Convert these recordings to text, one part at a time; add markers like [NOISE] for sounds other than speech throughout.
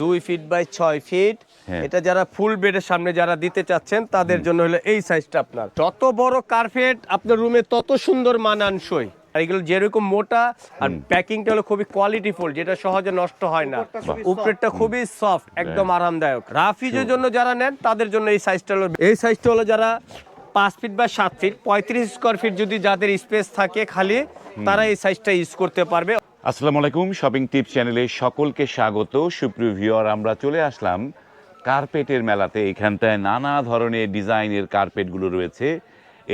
দুই feet by ছয় feet হ্যাঁ। এটা যারা ফুল বেডের সামনে যারা দিতে চাচ্ছেন তাদের জন্য হলো এই সাইজটা আপনার। যত বড় কার্পেট আপনার রুমে তত সুন্দর মানানসই। আর এগুলো যেরকম মোটা আর প্যাকিংটা হলো খুবই কোয়ালিটিফুল যেটা সহজে নষ্ট হয় না। উপরেরটা খুবই সফট একদম আরামদায়ক। রাফিজের জন্য যারা নেন তাদের জন্য এই সাইজটা হলো এই সাইজটা হলো যারা পাঁচ ফিট বা সাত ফিট পঁয়ত্রিশ স্কোয়ার ফিট যদি যাদের স্পেস থাকে খালি তারা এই সাইজটা ইউজ করতে পারবে। আসসালামু আলাইকুম শপিং টিপস চ্যানেলে সকলকে স্বাগত। সুপ্রিয় ভিউয়ার আমরা চলে আসলাম কার্পেটের মেলাতে। এখানটায় নানা ধরনের ডিজাইনের কার্পেটগুলো রয়েছে।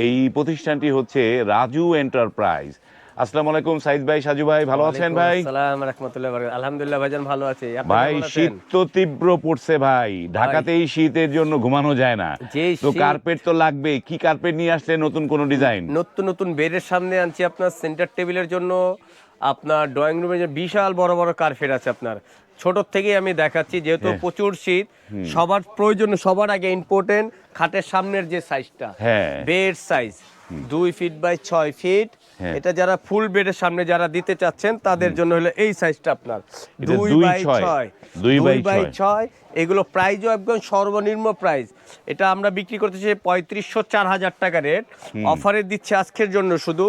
এই প্রতিষ্ঠানটি হচ্ছে রাজু এন্টারপ্রাইজ। আসসালামু আলাইকুম সাইদ ভাই সাজু ভাই ভালো আছেন ভাই? সালাম রহমতুল্লাহ আলহামদুলিল্লাহ ভাইজান ভালো আছি। ভাই শীত তো তীব্র পড়ছে ভাই। ঢাকাতেই শীতের জন্য ঘুমানো যায় না। তো কার্পেট তো লাগবে। কি কার্পেট নিয়ে আসলে নতুন কোন ডিজাইন? নতুন নতুন বেডের সামনে আনছি আপনার সেন্টার টেবিলের জন্য। আপনার ড্রয়িং রুমের জন্য বিশাল বড় বড় কার্পেট আছে আপনার। ছোট থেকেই আমি দেখাচ্ছি যেহেতু হ্যাঁ। প্রচুর শীত সবার প্রয়োজন সবার আগে ইম্পর্টেন্ট খাটের সামনের যে সাইজটা। বেড সাইজ দুই ফিট বাই ছয় ফিট হ্যাঁ। এটা যারা ফুল বেডের সামনে যারা দিতে চাচ্ছেন তাদের জন্য হলো এই সাইজটা আপনার। দুই বাই ছয়। দুই বাই। ছয়। এগুলো প্রাইজও একদম সর্বনিম্ন প্রাইস এটা আমরা বিক্রি করতেছি পঁয়ত্রিশশো চার হাজার টাকা রেট অফারে দিচ্ছে আজকের জন্য শুধু।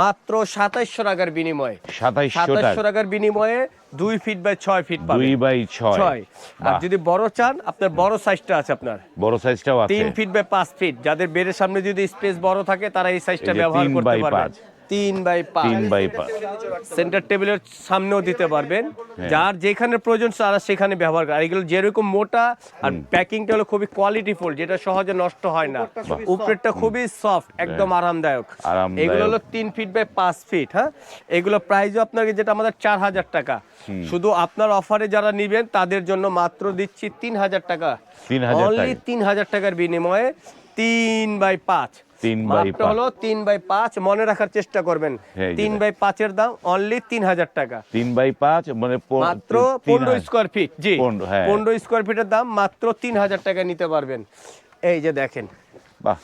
মাত্র সাতাইশশো টাকার বিনিময়ে। সাতাইশশো টাকার বিনিময়ে দুই ফিট বাই ছয় ফিট দুই বাই ছয়। আর যদি বড় চান আপনার বড় সাইজটা আছে আপনার। বড় সাইজটাও আছে। তিন ফিট বাই পাঁচ ফিট যাদের বেডের সামনে যদি স্পেস বড় থাকে তারা এই সাইজটা ব্যবহার করতে পারবে। তিন বাই পাঁচ। তিন বাই পাঁচ। সেন্টার টেবিলের সামনেও দিতে পারবেন। হ্যাঁ। যার যেখানে প্রয়োজন তারা সেখানে ব্যবহার করে। আর এগুলো যেরকম মোটা আর প্যাকিংটা হলো খুবই কোয়ালিটিফুল যেটা সহজে নষ্ট হয় না। উপরেরটা খুবই সফট একদম আরামদায়ক। আরামদায়ক। এগুলো হলো তিন ফিট বাই পাঁচ ফিট হ্যাঁ? এগুলো প্রাইসও আপনাকে যেটা আমাদের চার হাজার টাকা। শুধু আপনার অফারে যারা নিবেন তাদের জন্য মাত্র দিচ্ছি তিন হাজার টাকা। তিন হাজার টাকার বিনিময়ে তিন বাই পাঁচ। মাপটা। হলো তিন বাই পাঁচ মনে রাখার চেষ্টা করবেন। হ্যাঁ, তিন বাই পাঁচের দাম অনলি তিন হাজার টাকা। তিন বাই পাঁচ মানে মাত্র পনেরো স্কোয়ার ফিট জি। পনেরো, হ্যাঁ। স্কোয়ার ফিটের দাম মাত্র তিন হাজার টাকা নিতে পারবেন। এই যে দেখেন। বাহ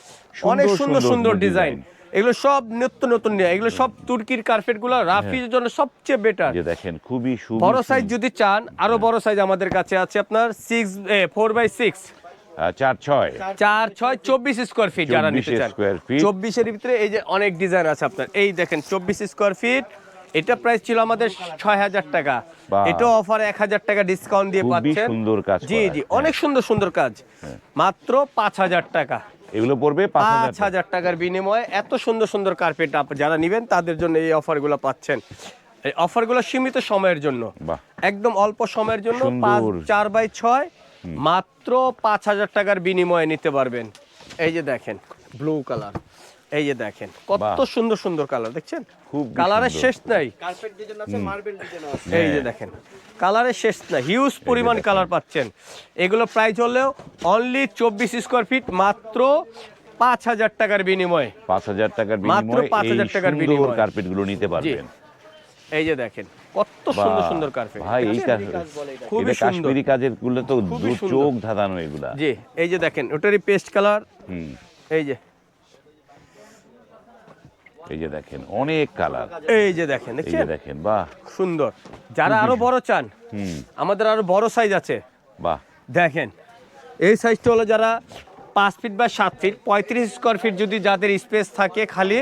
অনেক সুন্দর সুন্দর ডিজাইন এগুলো সব নিত্য নতুন নিয়ে এগুলো সব তুর্কির কার্পেটগুলো রাফির জন্য সবচেয়ে বেটার দেখেন খুবই বড় সাইজ যদি চান আরও বড় সাইজ আমাদের কাছে আছে আপনার সিক্স ফোর বাই সিক্স চার ছয়। চার ছয় চব্বিশ স্কোয়ার ফিট যারা নিতে চান। চব্বিশের ভিতরে এই যে অনেক ডিজাইন আছে আপনার। এই দেখেন চব্বিশ স্কোয়ার ফিট এটা প্রাইস ছিল আমাদের ছয় হাজার টাকা। এটাও অফার এক হাজার টাকা ডিসকাউন্ট দিয়ে পাচ্ছেন। সুন্দর কাজ জি জি অনেক সুন্দর সুন্দর কাজ। মাত্র পাঁচ হাজার টাকা। এগুলো পড়বে পাঁচ হাজার টাকার বিনিময়ে এত সুন্দর সুন্দর কার্পেট যারা নিবেন তাদের জন্য এই অফারগুলো পাচ্ছেন। এই অফারগুলো সীমিত সময়ের জন্য। একদম অল্প সময়ের জন্য। পাঁচ চার বাই ছয় মাত্র পাঁচ হাজার টাকার বিনিময়ে নিতে পারবেন। এই যে দেখেন ব্লু কালার এই যে দেখেন কত সুন্দর সুন্দর কালার দেখছেন? খুবই কালারের শেষ নাই। কার্পেট ডিজাইন আছে মার্বেল ডিজাইন আছে। এই যে দেখেন কালারের শেষ না হিউজ পরিমাণ কালার পাচ্ছেন। এগুলো প্রাইস হলেও অনলি চব্বিশ স্কোয়ার ফিট মাত্র পাঁচ হাজার টাকার বিনিময়ে। পাঁচ হাজার টাকার মাত্র পাঁচ হাজার টাকার বিনিময়ে। কার্পেটগুলো নিতে পারবেন। এই যে দেখেন কত সুন্দর সুন্দর কার্পেট ভাই এই। খুবই সুন্দর। কাশ্মীরি কাজেরগুলো তো দু চোখ ধাঁধানো এগুলা। জি এই যে দেখেন ওটারই পেস্ট কালার হুম। এই যে। এই যে দেখেন অনেক কালার এই যে দেখেন এই যে দেখেন বাহ। সুন্দর। যারা আরও বড় চান হুম। আমাদের আরও বড় সাইজ আছে। বাহ। দেখেন এই সাইজটা হলো যারা পাঁচ ফিট বা সাত ফিট পঁয়ত্রিশ স্কোয়ার ফিট যদি যাদের স্পেস থাকে খালি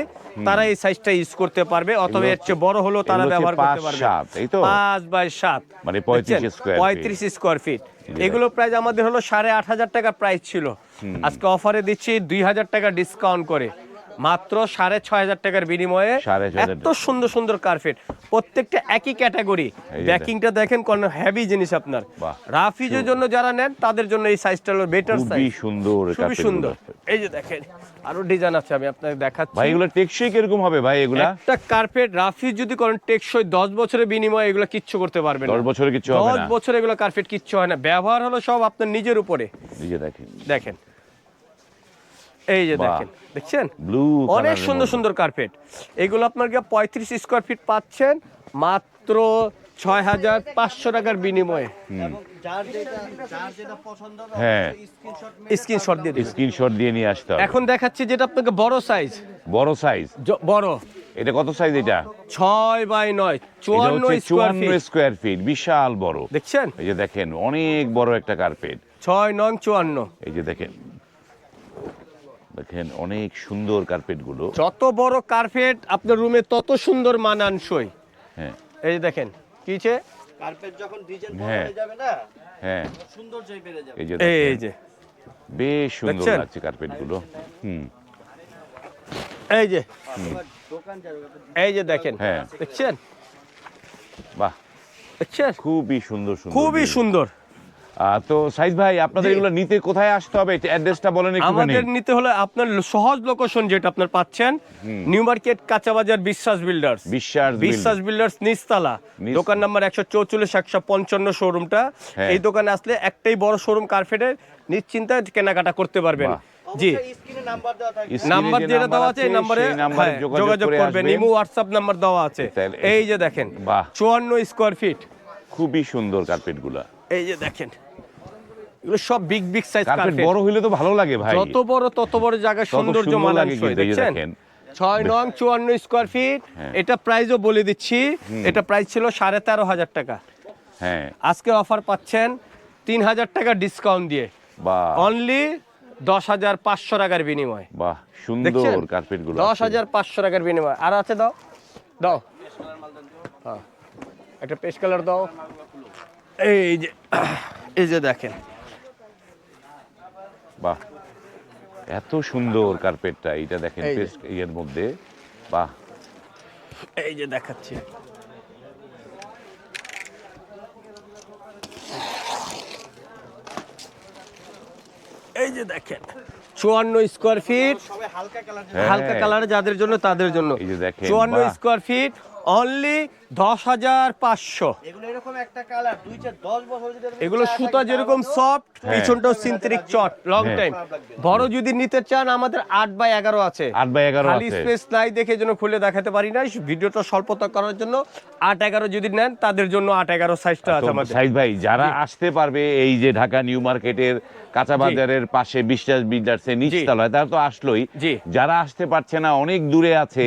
তারা এই সাইজটা ইউজ করতে পারবে অথবা এর চেয়ে বড় হলো তারা ব্যবহার করতে পারবে? পাঁচ বাই সাত মানে 35 square feet। পঁয়ত্রিশ স্কোয়ার ফিট এগুলো প্রাইস আমাদের হলো সাড়ে আট হাজার টাকা প্রাইস ছিল। আজকে অফারে দিচ্ছি দুই হাজার টাকা ডিসকাউন্ট করে। মাত্র সাড়ে ছয় হাজার টাকার বিনিময়ে এত সুন্দর সুন্দর কার্পেট প্রত্যেকটা একই ক্যাটাগরি ব্যাকিংটা দেখেন। কোন হেভি জিনিস আপনার। রাফিজের জন্য যারা নেন তাদের জন্য এই সাইজটা হলো বেটার সাইজ খুবই সুন্দর খুবই সুন্দর। এই যে দেখেন আরও ডিজাইন আছে আমি আপনাকে দেখাচ্ছি। ভাই এগুলো টেকসই কীরকম হবে ভাই এগুলা? একটা কার্পেট রাফিজ যদি করেন টেকসই দশ বছরের বিনিময়ে এগুলো কিচ্ছু করতে পারবেন দশ বছরে কিছু হবে না। বছর এগুলো কার্পেট কিচ্ছু হয় না। ব্যবহার হলো সব আপনার নিজের উপরে। যে দেখেন। দেখেন এই যে। দেখেন দেখছেন? ব্লু অনেক সুন্দর সুন্দর কার্পেট এগুলো আপনার গিয়ে পঁয়ত্রিশ স্কোয়ার ফিট পাচ্ছেন মাত্র ছয় হাজার পাঁচশো টাকার বিনিময়ে। হ্যাঁ। স্ক্রিনশট স্ক্রিনশট দিয়ে দিন স্ক্রিনশট দিয়ে নিয়ে আসতে হবে। এখন দেখাচ্ছি যেটা আপনাকে বড় সাইজ বড় সাইজ বড়। এটা কত সাইজ এটা? ছয় বাই নয় চুয়ান্ন চুয়ান্ন স্কোয়ার ফিট বিশাল বড়। দেখছেন? এই যে দেখেন অনেক বড় একটা কার্পেট ছয় নং চুয়ান্ন। এই যে দেখেন দেখেন অনেক সুন্দর কার্পেটগুলো যত বড় কার্পেট আপনার রুমে তত সুন্দর মানানসই। হ্যাঁ। এই যে দেখেন কিছে কার্পেট যখন ডিজাইন হ্যাঁ। হয়ে যাবে না হ্যাঁ। সৌন্দর্যই বেড়ে যাবে। এই যে এই যে। বেশ সুন্দর লাগছে কার্পেটগুলো হুম। এই যে। এই যে দেখেন হ্যাঁ। দেখছেন? বাহ। দেখছেন? খুবই সুন্দর সুন্দর খুবই সুন্দর। তো সাইজ ভাই আপনাদের এগুলো নিতে কোথায় আসতে হবে? অ্যাড্রেসটা বলেন একটুখানি। আমাদের নিতে হলে আপনার সহজ লোকেশন যেটা আপনার পাচ্ছেন নিউ মার্কেট কাঁচাবাজার বিশ্বাস বিল্ডার্স বিশ্বাস বিশ্বাস বিল্ডার্স নিচতলা। নিচ- দোকান নাম্বার একশো চৌচল্লিশ একশো পঞ্চান্ন শোরুমটা হ্যাঁ। এই দোকানে আসলে একটাই বড় শোরুম কার্পেটের নিশ্চিন্তায় কেনাকাটা করতে পারবেন। জি। নাম্বার যেটা দেওয়া আছে এই নাম্বারে হ্যাঁ, যোগাযোগ করবেন। ইমো হোয়াটসঅ্যাপ নাম্বার দেওয়া আছে। এই যে দেখেন বাহ। চুয়ান্ন স্কোয়ার ফিট খুবই সুন্দর কার্পেটগুলা এই যে দেখেন এগুলো সব বিগ বিগ সাইজ কার্পেট বড় হইলে তো ভালো লাগে ভাই। যত বড় তত বড় জায়গায় তত সৌন্দর্য মানানসই দেখছেন? ছয় নং চুয়ান্ন স্কোয়ার ফিট। এটা প্রাইসও বলে দিচ্ছি। এটা প্রাইস ছিল সাড়ে তেরো হাজার টাকা। হ্যাঁ। আজকে অফার পাচ্ছেন তিন হাজার টাকা ডিসকাউন্ট দিয়ে। অনলি দশ হাজার পাঁচশো টাকার বিনিময়। বাহ সুন্দর কার্পেটগুলো দশ হাজার পাঁচশো টাকার বিনিময়। আর আছে দাও। দাও। হ্যাঁ। একটা পেস্ট কালার দাও। এই যে এই যে দেখেন। বাহ এত সুন্দর কার্পেটটা এটা দেখেন। পেস্ট ইয়ের মধ্যে। বাহ। এই যে দেখাচ্ছি। এই যে দেখেন চুয়ান্ন স্কোয়ার ফিট সবাই হালকা কালার হ্যাঁ। হালকা কালার যাদের জন্য তাদের জন্য। এই যে চুয়ান্ন স্কোয়ার ফিট অনলি দশ হাজার পাঁচশো। এগুলো সুতা যেরকম সফট হ্যাঁ। পিছনটাও সিনথেটিক চট লং হ্যাঁ। টাইম বড় যদি নিতে চান আমাদের আট বাই এগারো আছে। আট বাই এগারো খালি স্পেস নাই দেখে যেন খুলে দেখাতে পারি না ভিডিওটা স্বল্পতা করার জন্য আট এগারো যদি নেন তাদের জন্য আট এগারো সাইজটা আছে আমাদের। সাইদ ভাই যারা আসতে পারবে এই যে ঢাকা নিউ মার্কেটের কাঁচা বাজারের পাশে বিশ্বাস বিল্ডার্সের নিচতলায় তারা তো আসলোই। যারা আসতে পারছে না অনেক দূরে আছে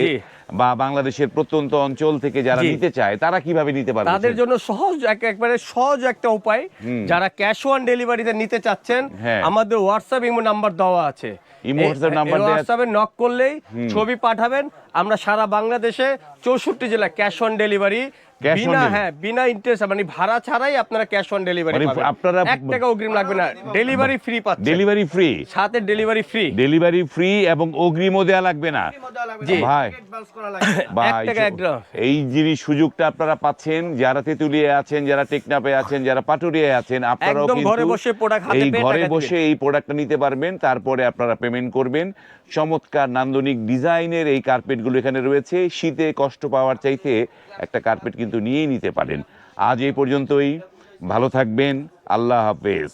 বা বাংলাদেশের প্রত্যন্ত অঞ্চল থেকে যারা নিতে চায় তারা কীভাবে নিতে পারবে তাদের জন্য সহজ একবারে সহজ একটা উপায়। যারা ক্যাশ অন ডেলিভারিতে নিতে চাচ্ছেন হ্যাঁ। আমাদের হোয়াটসঅ্যাপ ইমো নাম্বার দেওয়া আছে। ইমো নাম্বার হোয়াটসঅ্যাপে নক করলেই ছবি পাঠাবেন। আমরা সারা বাংলাদেশে চৌষট্টি জেলা ক্যাশ অন ডেলিভারি বিনা হ্যাঁ বিনা ইন্টারেস্ট মানে ভাড়া ছাড়াই আপনারা ক্যাশ অন ডেলিভারি মানে পাবেন। আপনারা- এক টাকা অগ্রিম লাগবে না। ডেলিভারি ফ্রি পাচ্ছেন ডেলিভারি ফ্রি সাথে ডেলিভারি ফ্রি ডেলিভারি ফ্রি এবং অগ্রিমও দেওয়া লাগবে না। জি। না, [COUGHS] ভাই। এই জিনিস সুযোগটা আপনারা পাচ্ছেন। যারা তেতুলিয়ে আছেন যারা টেকনাপে আছেন যারা পাটুরিয়ায় আছেন আপনারাও কিন্তু ঘরে বসে product হাতে পেয়ে ঘরে বসে এই প্রোডাক্টটা নিতে পারবেন। তারপরে আপনারা পেমেন্ট করবেন। চমৎকার নান্দনিক ডিজাইনের এই কার্পেটগুলো এখানে রয়েছে। শীতে কষ্ট পাওয়ার চাইতে একটা কার্পেট কিন্তু নিয়েই নিতে পারেন। আজ এই পর্যন্তই। ভালো থাকবেন। আল্লাহ হাফেজ।